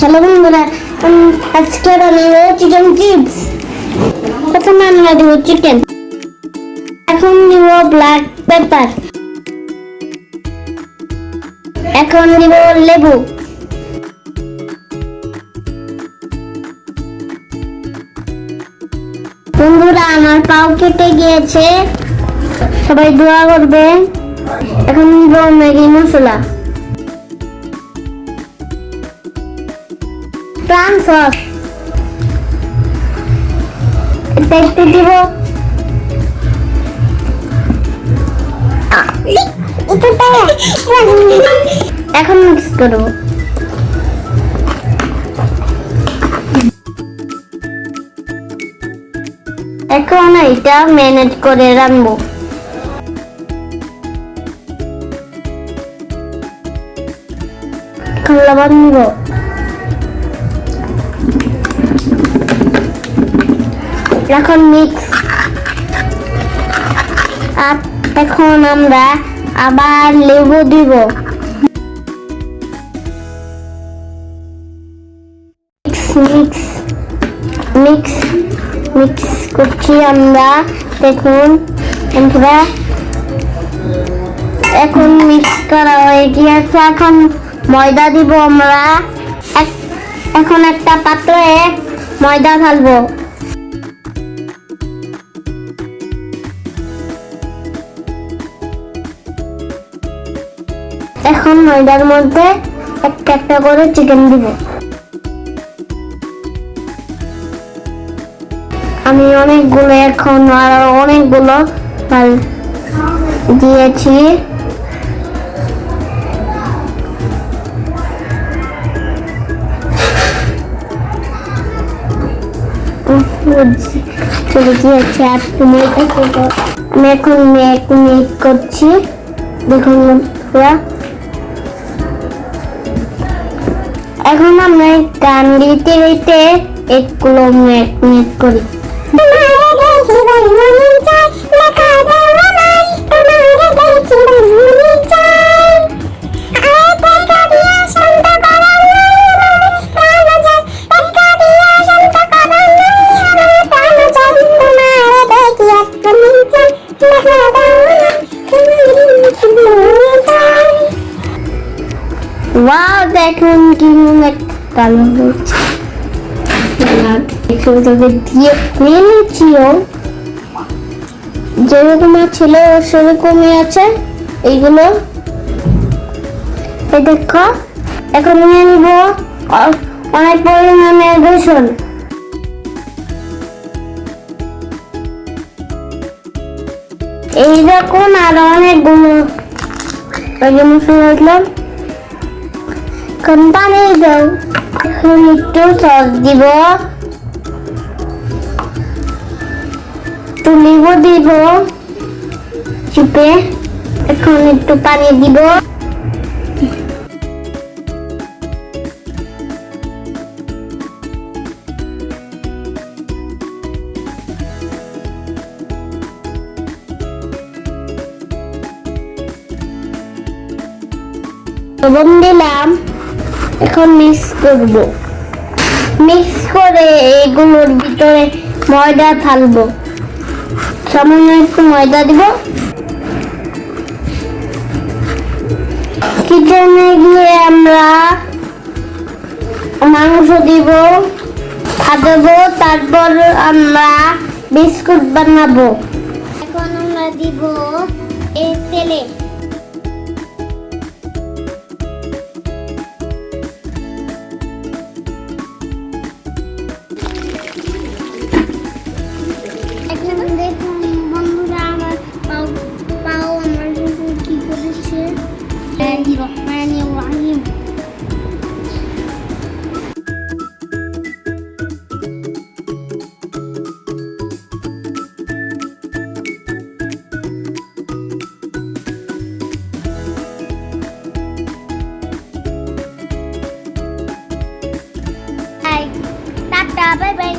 চলো বন্ধুরা আজকে বানাবো চিকেন চিপস প্রথমে আমরা দেবো চিকেন এখন দিব ব্ল্যাক পেপার এখন দিব লেবু। বন্ধুরা, আমার পাও কেটে গিয়েছে। সবাই দোয়া করবে এখন দিব ম্যাগি মশলা। প্রাণ সস। একটু দিব। এখন মিক্স করব। এখন এটা ম্যানেজ করে রাখব লবণ দিব। এখন মিক্স আর এখন আমরা আবার লেবু দিব। মিক্স মিক্স মিক্স করছি আমরা। দেখুন, বন্ধুরা, এখন মিক্স করা হয়ে গিয়েছে। এখন ময়দা দিব আমরা। এখন একটা পাত্রে ময়দা ঢালবো। এখন ময়দার মধ্যে একটা একটা করে চিকেন দিব। আমি অনেকগুলো এখন আর অনেকগুলো দিয়েছি। আমি এখন মেক মেক করছি। দেখুন বন্ধুরা। এখন আমরা গান দিতে দিতে একগুলো মেক মেক করি ওয়াও, দেখুন কি কালো হচ্ছে আর এখানে যেরকম ছিল সেরকমই আছে, এইগুলো। এই দেখো, এখন নিয়ে নিব অনেক পরিমাণে রসুন এইরকম আর অনেকগুলো। মশলা দিলাম এখন পানি দাও। এখন একটু সস দিব। একটু লেবু দিব। চিপে। এখন একটু পানি দিব। দিলাম। এখন মিক্স করব। মিক্স করে এগুলোর ভিতরে ময়দা ঢালবো। সামান্য একটু ময়দা দিব। কিচেনে গিয়ে আমরা মাংস দিব, খাব, তারপর আমরা বিস্কুট বানাবো। এখন আমরা দিব এই তেলে টাটা বাই বাই